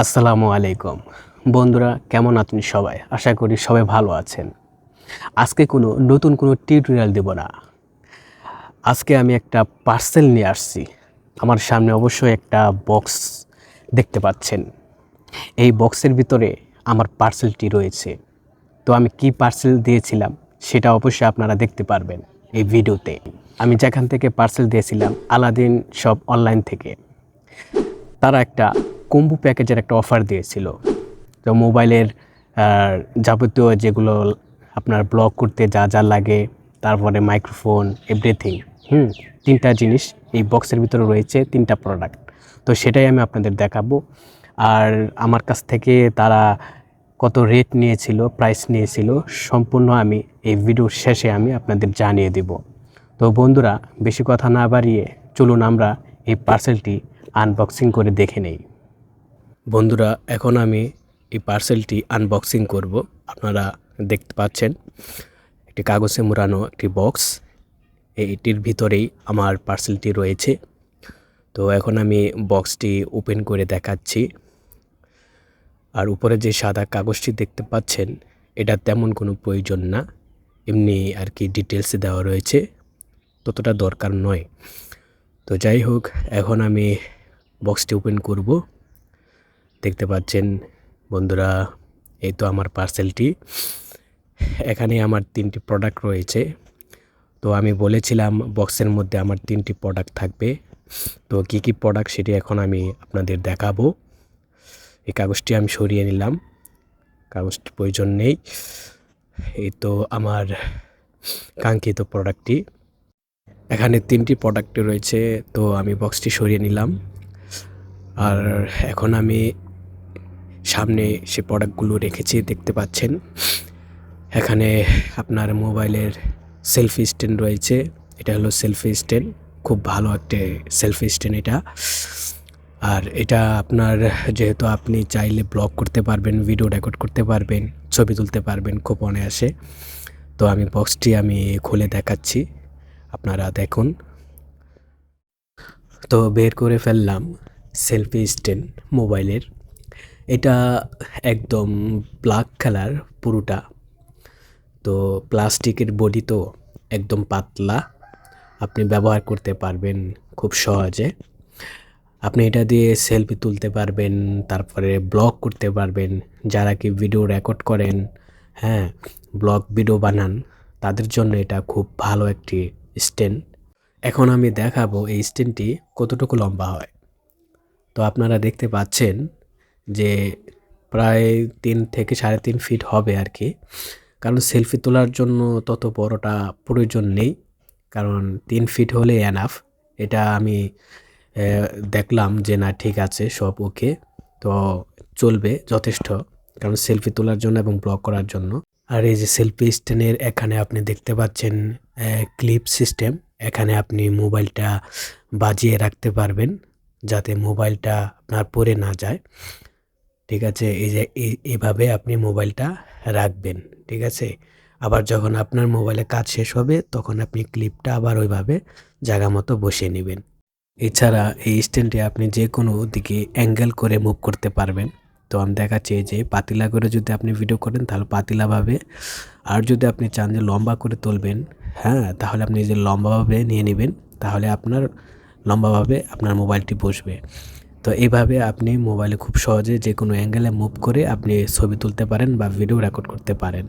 আসসালামু আলাইকুম। বন্ধুরা, কেমন আছেন সবাই? আশা করি সবাই ভালো আছেন। আজকে কোনো নতুন কোনো টিউটোরিয়াল দেব না। আজকে আমি একটা পার্সেল নিয়ে আসছি। আমার সামনে অবশ্যই একটা বক্স দেখতে পাচ্ছেন। এই বক্সের ভিতরে আমার পার্সেলটি রয়েছে। তো আমি কি পার্সেল দিয়েছিলাম সেটা অবশ্যই আপনারা দেখতে পারবেন এই ভিডিওতে। আমি যেখান থেকে পার্সেল দিয়েছিলাম, আলাদিন সব অনলাইন থেকে। তারা একটা কম্বো প্যাকেজের একটা অফার দিয়েছিল। তো মোবাইলের যাবতীয় যেগুলো আপনার ব্লগ করতে যা যা লাগে, তারপরে মাইক্রোফোন এভরিথিং হুম, তিনটা জিনিস এই বক্সের ভিতরে রয়েছে, তিনটা প্রোডাক্ট তো সেটাই আমি আপনাদের দেখাবো। আর আমার কাছ থেকে তারা কত রেট নিয়েছিল প্রাইস নিয়েছিল, সম্পূর্ণ আমি এই ভিডিওর শেষে আমি আপনাদের জানিয়ে দেব। তো বন্ধুরা, বেশি কথা না বাড়িয়ে চলুন আমরা এই পার্সেলটি আনবক্সিং করে দেখে নেই। বন্ধুরা, এখন আমি এই পার্সেলটি আনবক্সিং করব। আপনারা দেখতে পাচ্ছেন, একটি কাগজে মোড়ানো একটি বক্স এইটির ভিতরেই আমার পার্সেলটি রয়েছে। তো এখন আমি বক্সটি ওপেন করে দেখাচ্ছি। আর উপরে যে সাদা কাগজটি দেখতে পাচ্ছেন, এটা তেমন কোনো প্রয়োজন না। এমনি আর কি ডিটেলসে দেওয়া রয়েছে, ততটা দরকার নয়। তো যাই হোক, এখন আমি বক্সটি ওপেন করব। দেখতে পাচ্ছেন, বন্ধুরা, এই তো আমার পার্সেলটি। এখানে আমার তিনটি প্রোডাক্ট রয়েছে। তো আমি বলেছিলাম, বক্সের মধ্যে আমার তিনটি প্রোডাক্ট থাকবে। তো কী কী প্রোডাক্ট সেটি এখন আমি আপনাদের দেখাবো। এই কাগজটি আমি সরিয়ে নিলাম। কাগজটি প্রয়োজন নেই। এই তো আমার কাঙ্ক্ষিত প্রোডাক্টটি। এখানে তিনটি প্রোডাক্ট রয়েছে, তো আমি বক্সটি সরিয়ে নিলাম। আর এখন আমি সামনে সে প্রোডাক্টগুলো রেখেছি, দেখতে পাচ্ছেন। এখানে আপনার মোবাইলের সেলফি স্ট্যান্ড রয়েছে। এটা হলো সেলফি স্ট্যান্ড। খুব ভালো একটা সেলফি স্ট্যান্ড এটা। আর এটা আপনার যেহেতু আপনি চাইলে ব্লগ করতে পারবেন, ভিডিও রেকর্ড করতে পারবেন, ছবি তুলতে পারবেন খুব অনায়াসে। তো আমি বক্সটি আমি খুলে দেখাচ্ছি। আপনারা দেখুন। তো বের করে ফেললাম সেলফি স্ট্যান্ড মোবাইলের। এটা একদম ব্ল্যাক কালার পুরোটা। তো প্লাস্টিকের বডি তো একদম পাতলা। আপনি ব্যবহার করতে পারবেন খুব সহজে। আপনি এটা দিয়ে সেলফি তুলতে পারবেন, তারপরে ব্লগ করতে পারবেন, যারা কি ভিডিও রেকর্ড করেন হ্যাঁ ব্লগ ভিডিও বানান, তাদের জন্য এটা খুব ভালো একটি স্ট্যান্ড এখন আমি দেখাবো এই স্ট্যান্ডটি কতটুকু লম্বা হয়। তো আপনারা দেখতে পাচ্ছেন যে প্রায় তিন থেকে সাড়ে তিন ফিট হবে আর কি। কারণ সেলফি তোলার জন্য তত বড়টা প্রয়োজন নেই। কারণ তিন ফিট হলে এনাফ এটা আমি দেখলাম যে না, ঠিক আছে, সব ওকে তো চলবে যথেষ্ট। কারণ সেলফি তোলার জন্য এবং ব্লগ করার জন্য। আর এই যে সেলফি স্ট্যান্ডের এখানে আপনি দেখতে পাচ্ছেন ক্লিপ সিস্টেম এখানে আপনি মোবাইলটা বাজিয়ে রাখতে পারবেন, যাতে মোবাইলটা আপনার পড়ে না যায়। ঠিক আছে? এই যে এইভাবে আপনি মোবাইলটা রাখবেন, ঠিক আছে? আবার যখন আপনার মোবাইলে কাজ শেষ হবে, তখন আপনি ক্লিপটা আবার ওইভাবে জায়গা মতো বসিয়ে নেবেন। এছাড়া এই স্ট্যান্ডে আপনি যে কোনো দিকে অ্যাঙ্গেল করে মুভ করতে পারবেন। তো আমি দেখাচ্ছি যে, পাতিলা করে যদি আপনি ভিডিও করেন, তাহলে পাতিলাভাবে আর যদি আপনি চান যে লম্বা করে তুলবেন হ্যাঁ তাহলে আপনি যে লম্বাভাবে নিয়ে নেবেন, তাহলে আপনার লম্বাভাবে আপনার মোবাইলটি বসবে। তো এইভাবে আপনি মোবাইলে খুব সহজে যে কোনো অ্যাঙ্গেলে মুভ করে আপনি ছবি তুলতে পারেন বা ভিডিও রেকর্ড করতে পারেন।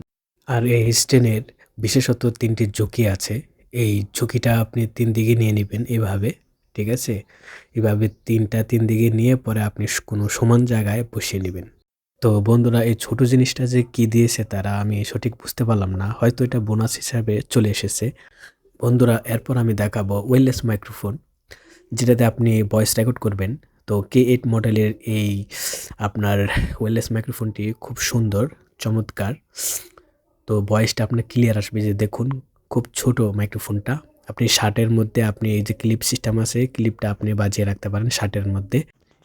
আর এই স্ট্যান্ডের বিশেষত তিনটি ঝুঁকি আছে। এই ঝুঁকিটা আপনি তিন দিকে নিয়ে নেবেন এভাবে, ঠিক আছে? এভাবে তিনটা তিন দিকে নিয়ে পরে আপনি কোনো সমান জায়গায় বসিয়ে নেবেন। তো বন্ধুরা, এই ছোট জিনিসটা যে কি দিয়েছে তারা আমি সঠিক বুঝতে পারলাম না। হয়তো এটা বোনাস হিসাবে চলে এসেছে। বন্ধুরা, এরপর আমি দেখাবো ওয়েললেস মাইক্রোফোন যেটাতে আপনি ভয়েস রেকর্ড করবেন। তো কে এইট মডেলের এই আপনার ওয়েললেস মাইক্রোফোনটি খুব সুন্দর, চমৎকার। তো ভয়েসটা আপনার ক্লিয়ার আসবে যে দেখুন, খুব ছোট মাইক্রোফোনটা আপনি শার্টের মধ্যে আপনি এই যে ক্লিপ সিস্টেম আছে ক্লিপটা আপনি বাজিয়ে রাখতে পারেন শার্টের মধ্যে।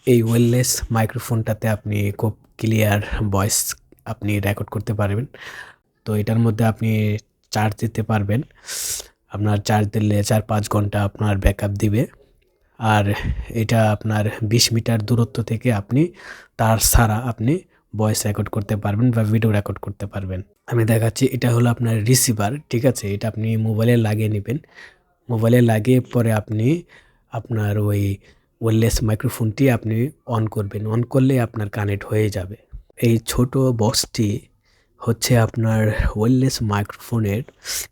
এই ওয়েললেস মাইক্রোফোনটাতে আপনি খুব ক্লিয়ার ভয়েস আপনি রেকর্ড করতে পারবেন। তো এটার মধ্যে আপনি চার্জ দিতে পারবেন। আপনার চার্জ দিলে চার পাঁচ ঘণ্টা আপনার ব্যাকআপ দিবে। আর এটা আপনার বিশ মিটার দূরত্ব থেকে আপনি তার ছাড়া আপনি ভয়েস রেকর্ড করতে পারবেন বা ভিডিও রেকর্ড করতে পারবেন। আমি দেখাচ্ছি, এটা হলো আপনার রিসিভার ঠিক আছে? এটা আপনি মোবাইলে লাগিয়ে নেবেন। মোবাইলে লাগিয়ে পরে আপনি আপনার ওই ওয়্যারলেস মাইক্রোফোনটি আপনি অন করবেন। অন করলে আপনার কানেক্ট হয়ে যাবে। এই ছোট বক্সটি হচ্ছে আপনার ওয়্যারলেস মাইক্রোফোনের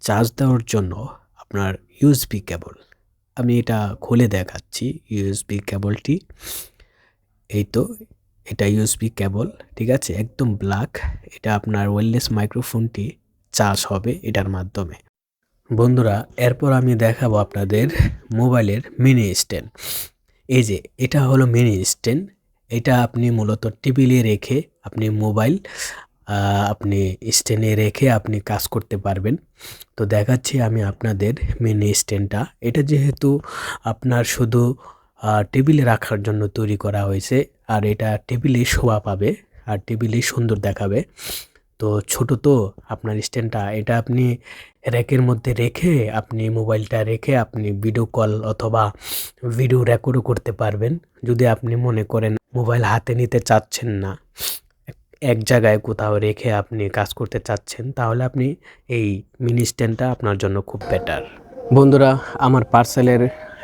চার্জ দেওয়ার জন্য আপনার ইউএসবি কেবল আমি এটা খুলে দেখাচ্ছি ইউএসবি কেবলটি এই তো, এটা ইউএসবি কেবল ঠিক আছে? একদম ব্ল্যাক এটা আপনার ওয়্যারলেস মাইক্রোফোনটি চার্জ হবে এটার মাধ্যমে। বন্ধুরা, এরপর আমি দেখাবো আপনাদের মোবাইলের মিনি স্ট্যান্ড এই যে, এটা হলো মিনি স্ট্যান্ড এটা আপনি মূলত টেবিলে রেখে আপনি মোবাইল আপনি স্ট্যান্ডে রেখে আপনি কাজ করতে পারবেন। তো দেখাচ্ছি আমি আপনাদের মিনি স্ট্যান্ডটা এটা যেহেতু আপনার শুধু টেবিলে রাখার জন্য তৈরি করা হয়েছে, আর এটা টেবিলে শোভা পাবে, আর টেবিলে সুন্দর দেখাবে। তো ছোট তো আপনার স্ট্যান্ডটা এটা আপনি র্যাকের মধ্যে রেখে আপনি মোবাইলটা রেখে আপনি ভিডিও কল অথবা ভিডিও রেকর্ডও করতে পারবেন। যদি আপনি মনে করেন মোবাইল হাতে নিতে চাচ্ছেন না। এক জায়গায় কোথাও রেখে আপনি কাজ করতে চাচ্ছেন, তাহলে আপনি এই মিনি স্ট্যান্ডটা আপনার জন্য খুব বেটার বন্ধুরা, আমার পার্সেলের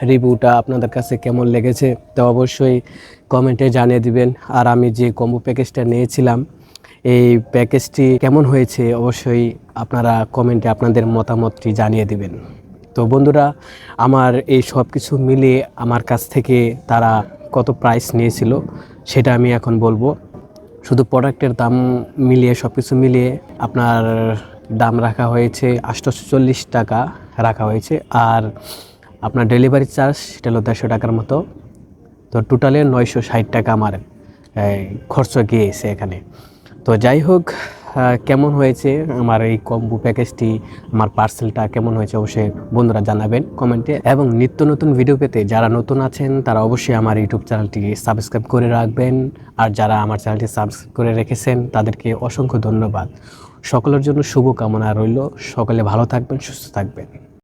রিভিউটা আপনাদের কাছে কেমন লেগেছে, তো অবশ্যই কমেন্টে জানিয়ে দিবেন। আর আমি যে কম্বো প্যাকেজটা নিয়েছিলাম, এই প্যাকেজটি কেমন হয়েছে অবশ্যই আপনারা কমেন্টে আপনাদের মতামতটি জানিয়ে দিবেন। তো বন্ধুরা, আমার এই সব কিছু মিলিয়ে আমার কাছ থেকে তারা কত প্রাইস নিয়েছিল, সেটা আমি এখন বলব। শুধু প্রোডাক্টের দাম মিলিয়ে সব কিছু মিলিয়ে আপনার দাম রাখা হয়েছে আটশো চল্লিশ টাকা রাখা হয়েছে। আর আপনার ডেলিভারি চার্জ সেটা হলো দেড়শো টাকার মতো। তো টোটালে নয়শো ষাট টাকা আমার খরচ গিয়েছে এখানে। তো যাই হোক কেমন হয়েছে আমার এই কম্বো প্যাকেজটি আমার পার্সেলটা কেমন হয়েছে অবশ্যই বন্ধুরা জানাবেন কমেন্টে। এবং নিত্য নতুন ভিডিও পেতে যারা নতুন আছেন, তারা অবশ্যই আমার ইউটিউব চ্যানেলটি সাবস্ক্রাইব করে রাখবেন। আর যারা আমার চ্যানেলটি সাবস্ক্রাইব করে রেখেছেন, তাদেরকে অসংখ্য ধন্যবাদ। সকলের জন্য শুভকামনা রইল। সকলে ভালো থাকবেন, সুস্থ থাকবেন।